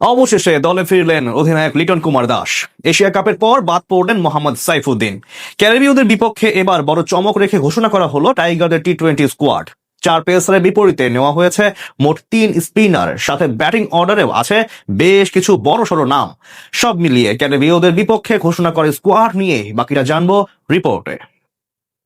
অবশেষে দলে ফিরলেন অধিনায়ক লিটন কুমার দাস। এশিয়া কাপের পর বাদ পড়লেন মোহাম্মদ সাইফুদ্দিন। ক্যারিবীয়দের বিপক্ষে এবার বড় চমক রেখে ঘোষণা করা হলো টাইগারদের টি টোয়েন্টি স্কোয়াড। চার পেসারের বিপরীতে নেওয়া হয়েছে মোট তিন স্পিনার। সাথে ব্যাটিং অর্ডারেও আছে বেশ কিছু বড় সড় নাম। সব মিলিয়ে ক্যারিবীয়দের বিপক্ষে ঘোষণা করে স্কোয়াড নিয়ে বাকিটা জানব রিপোর্টে।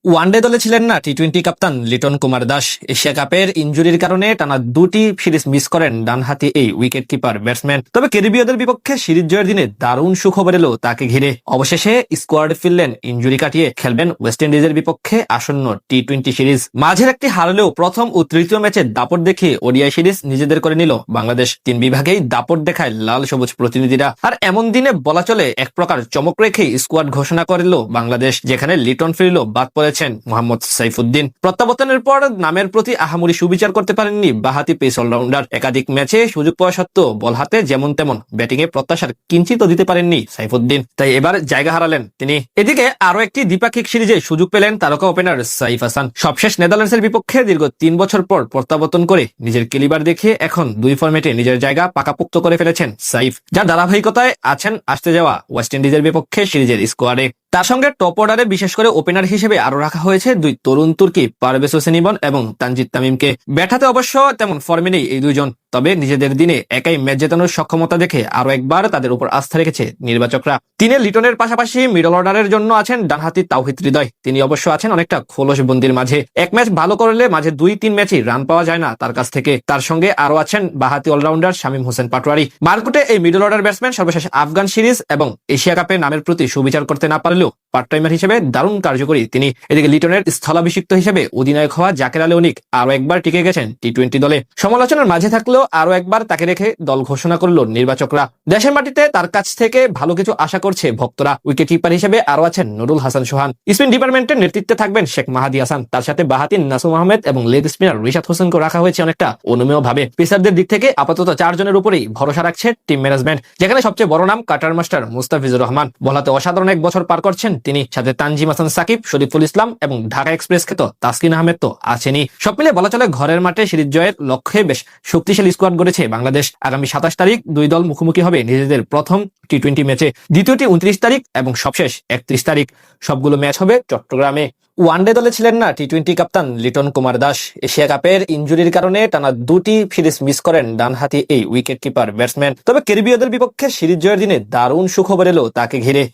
ওয়ানডে দলে ছিলেন না টি টোয়েন্টি কাপ্তান লিটন কুমার দাস। এশিয়া কাপের ইঞ্জুরির কারণে টানা দুটি সিরিজ মিস করেন ডানহাতি এই উইকেট কিপার ব্যাটসম্যান। তবে কেরিবীয়দের বিপক্ষে সিরিজ জয়ের দিনে দারুণ সুখবর এলো তাকে ঘিরে। অবশেষে স্কোয়াড ফিরলেন, ইঞ্জুরি কাটিয়ে খেলবেন ওয়েস্ট ইন্ডিজের বিপক্ষে আসন্ন টি টোয়েন্টি সিরিজ। মাঝের একটি হারলেও প্রথম ও তৃতীয় ম্যাচে দাপট দেখিয়ে ওডিআই সিরিজ নিজেদের করে নিল বাংলাদেশ। তিন বিভাগেই দাপট দেখায় লাল সবুজ প্রতিনিধিরা। আর এমন দিনে বলা চলে, এক প্রকার চমক রেখেই স্কোয়াড ঘোষণা করল বাংলাদেশ, যেখানে লিটন ফিরল বাদ পড়েছেন মোহাম্মদ সাইফুদ্দিন। প্রত্যাবর্তনের পর নামের প্রতি আহামরি সুবিচার করতে পারেননি বাহাতি পেস অলরাউন্ডার। একাধিক ম্যাচে সুযোগ পাওয়া সত্ত্বেও বল হাতে যেমন তেমন ব্যাটিং এ প্রত্যাশার কিঞ্চিত দিতে পারেননি সাইফুদ্দিন। তাই এবার জায়গা হারালেন তিনি। এদিকে আরও একটি দ্বিপাক্ষিক সিরিজে সুযোগ পেলেন তারকা ওপেনার সাইফ হাসান। সবশেষ নেদারল্যান্ডসের বিপক্ষে দীর্ঘ তিন বছর পর প্রত্যাবর্তন করে নিজের কেলিবার দেখিয়ে এখন দুই ফরম্যাটে নিজের জায়গা পাকাপুক্ত করে ফেলেছেন সাইফ। যার ধারাবাহিকতায় আছেন আসতে যাওয়া ওয়েস্ট ইন্ডিজের বিপক্ষে সিরিজের স্কোয়াডে। তার সঙ্গে টপ অর্ডারে বিশেষ করে ওপেনার হিসেবে আরও রাখা হয়েছে দুই তরুণ তুর্কি পারভেজ হোসেন এবং তানজিদ তামিমকে। ব্যাটাতে অবশ্য তেমন ফর্মে নেই এই দুইজন। তবে নিজেদের দিনে একাই ম্যাচ জেতানোর সক্ষমতা দেখে আরও একবার তাদের উপর আস্থা রেখেছে নির্বাচকরা। তিনি লিটনের পাশাপাশি মিডল অর্ডারের জন্য আছেন ডানহাতি তাওহিদ হৃদয়। তিনি অবশ্য আছেন অনেকটা খোলস বন্দির মাঝে। এক ম্যাচ ভালো করলে মাঝে দুই তিন ম্যাচই রান পাওয়া যায় না তার কাছ থেকে। তার সঙ্গে আরও আছেন বাহাতি অলরাউন্ডার শামীম হোসেন পাটোয়ারি। মার্কুটে এই মিডল অর্ডার ব্যাটসম্যান সর্বশেষ আফগান সিরিজ এবং এশিয়া কাপে নামের প্রতি সুবিচার করতে না পারলেও পার্ট টাইমার হিসেবে দারুণ কার্যকরী তিনি এদিকে লিটনের স্থলাভিষিক্ত হিসেবে অধিনায়ক হওয়া জাকের আলী অনিক আরও একবার টিকে গেছেন টি টোয়েন্টি দলে। সমালোচনার মাঝে থাকলেও আরও একবার তাকে রেখে দল ঘোষণা করল নির্বাচকরা। দেশের মাটিতে তার কাছ থেকে ভালো কিছু আশা করছে ভক্তরা। উইকেট কিপার হিসেবে আরও আছেন নুরুল হাসান সোহান। স্পিন ডিপার্টমেন্টের নেতৃত্বে থাকবেন শেখ মাহাদি হাসান। তার সাথে বাহাতিন নাসুম আহমেদ এবং লেগ স্পিনার রিশাদ হোসেনকে রাখা হয়েছে অনেকটা অনুমেয় ভাবে পেসারদের দিক থেকে আপাতত চারজনের উপরেই ভরসা রাখছে টিম ম্যানেজমেন্ট, যেখানে সবচেয়ে বড় নাম কাটার মাস্টার মুস্তাফিজুর রহমান। বলাতে অসাধারণ এক বছর পার করছেন তিনি। সাথে তানজিম হাসান সাকিব, শরীফুল ইসলাম এবং ঢাকা এক্সপ্রেস খ্যাত তাসকিন আহমেদ তো আছেনই। সব মিলে বলা চলে ঘরের মাঠে সিরিজ জয়ের লক্ষ্যে বেশ শক্তিশালী স্কোয়াড গড়েছে। বাংলাদেশ আগামী সাতাশ তারিখ দুই দল মুখোমুখি হবে। নিজেদের প্রথম টি টোয়েন্টি ম্যাচে দ্বিতীয়টি উনত্রিশ তারিখ এবং সবশেষ একত্রিশ তারিখ। সবগুলো ম্যাচ হবে চট্টগ্রামে। ওয়ানডে দলে ছিলেন না টি টোয়েন্টি কাপ্তান লিটন কুমার দাস। এশিয়া কাপের ইঞ্জুরির কারণে টানা দুটি সিরিজ মিস করেন ডানহাতি এই উইকেট কিপার ব্যাটসম্যান তবে কেরিবীয়দের বিপক্ষে সিরিজ জয়ের দিনে দারুণ সুখবর এলো তাকে ঘিরে।